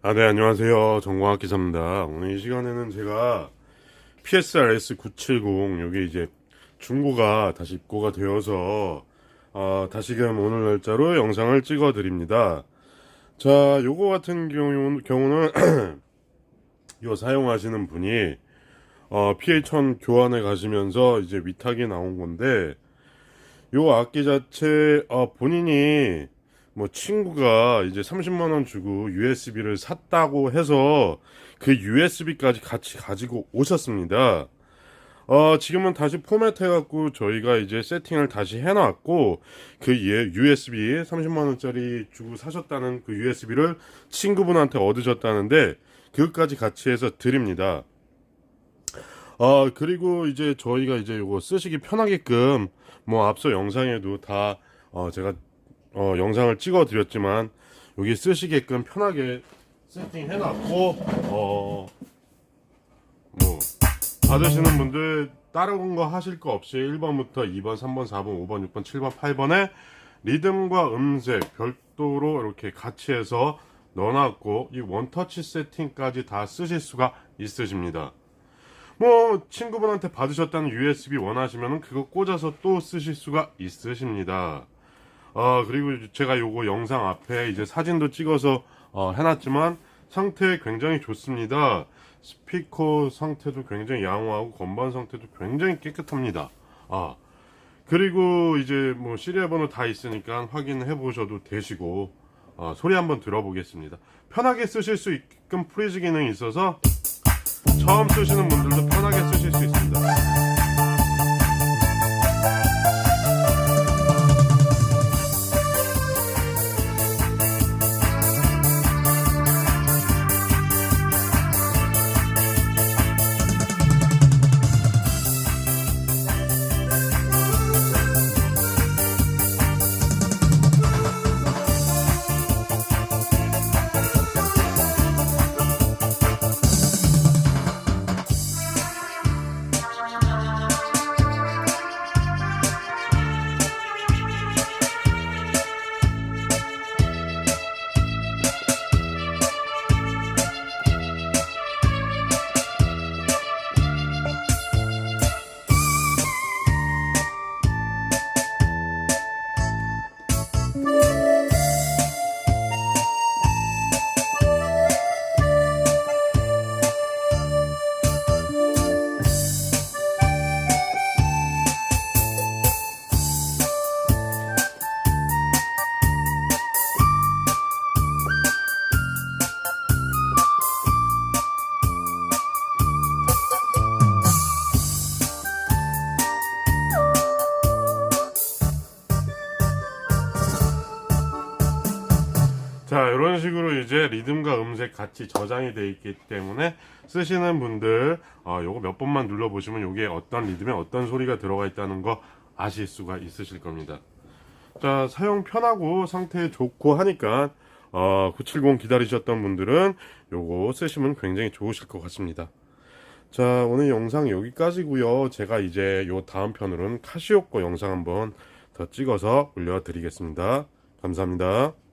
아, 네, 안녕하세요. 정광학 기자입니다. 오늘 이 시간에는 제가 PSRS 970, 요게 이제 중고가 다시 입고가 되어서, 어, 다시금 오늘 날짜로 영상을 찍어 드립니다. 자, 요거 같은 경우, 경우는, 요 사용하시는 분이, 어, PH1000 교환에 가시면서 이제 위탁이 나온 건데, 요 악기 자체, 어, 본인이, 뭐 친구가 이제 30만 원 주고 USB를 샀다고 해서 그 USB까지 같이 가지고 오셨습니다. 어, 지금은 다시 포맷 해갖고 저희가 이제 세팅을 다시 해놨고 그 예, USB 30만 원짜리 주고 사셨다는 그 USB를 친구분한테 얻으셨다는데 그것까지 같이 해서 드립니다. 어, 그리고 이제 저희가 이제 요거 쓰시기 편하게끔 뭐 앞서 영상에도 다 어, 제가 어, 영상을 찍어 드렸지만 여기 쓰시게끔 편하게 세팅해 놨고 어, 뭐 받으시는 분들 다른 거 하실 거 없이 1번부터 2번, 3번, 4번, 5번, 6번, 7번, 8번에 리듬과 음색 별도로 이렇게 같이 해서 넣어놨고 이 원터치 세팅까지 다 쓰실 수가 있으십니다. 뭐 친구분한테 받으셨다는 USB 원하시면 그거 꽂아서 또 쓰실 수가 있으십니다. 어, 그리고 제가 요거 영상 앞에 이제 사진도 찍어서 어, 해놨지만 상태 굉장히 좋습니다. 스피커 상태도 굉장히 양호하고 건반 상태도 굉장히 깨끗합니다. 아, 그리고 이제 뭐 시리얼 번호 다 있으니까 확인해 보셔도 되시고 어, 소리 한번 들어보겠습니다. 편하게 쓰실 수 있게끔 프리즈 기능이 있어서 처음 쓰시는 분들도 편하게 쓰실 수 있습니다. 이런 식으로 이제 리듬과 음색 같이 저장이 되어 있기 때문에 쓰시는 분들, 어, 요거 몇 번만 눌러 보시면 요게 어떤 리듬에 어떤 소리가 들어가 있다는 거 아실 수가 있으실 겁니다. 자, 사용 편하고 상태 좋고 하니까, 어, 970 기다리셨던 분들은 요거 쓰시면 굉장히 좋으실 것 같습니다. 자, 오늘 영상 여기까지고요 제가 이제 요 다음 편으로는 카시오 거 영상 한번 더 찍어서 올려드리겠습니다. 감사합니다.